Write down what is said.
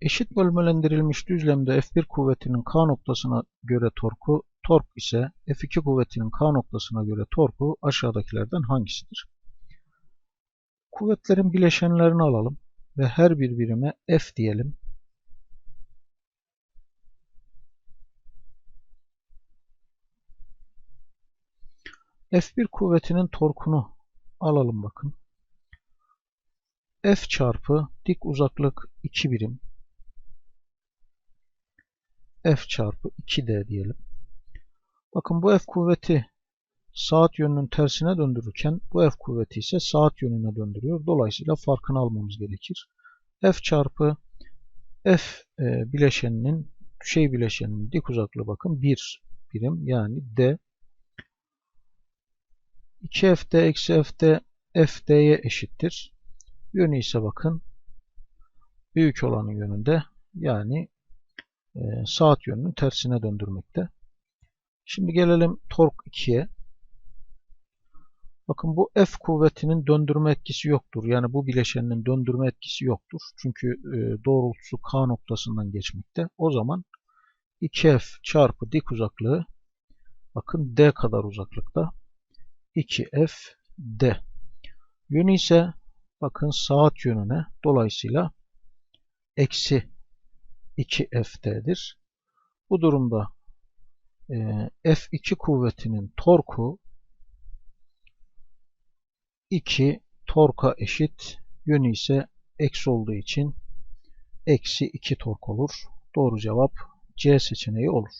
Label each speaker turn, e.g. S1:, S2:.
S1: Eşit bölmelendirilmiş düzlemde F1 kuvvetinin K noktasına göre torku, tork ise F2 kuvvetinin K noktasına göre torku aşağıdakilerden hangisidir? Kuvvetlerin bileşenlerini alalım ve her bir birime F diyelim. F1 kuvvetinin torkunu alalım bakın. F çarpı dik uzaklık 2 birim F çarpı 2D diyelim. Bakın bu F kuvveti saat yönünün tersine döndürürken bu F kuvveti ise saat yönüne döndürüyor. Dolayısıyla farkını almamız gerekir. F çarpı F e, bileşeninin şey bileşeninin dik uzaklığı bakın 1 birim yani D 2FD eksi FD FD'ye eşittir. Yönü ise bakın büyük olanın yönünde yani saat yönünün tersine döndürmekte. Şimdi gelelim tork 2'ye. Bakın bu F kuvvetinin döndürme etkisi yoktur. Yani bu bileşenin döndürme etkisi yoktur. Çünkü e, doğrultusu K noktasından geçmekte. O zaman 2F çarpı dik uzaklığı bakın D kadar uzaklıkta 2F D. Yönü ise bakın saat yönüne dolayısıyla eksi 2FT'dir. Bu durumda e, F2 kuvvetinin torku 2 torka eşit. Yönü ise eksi olduğu için eksi 2 tork olur. Doğru cevap C seçeneği olur.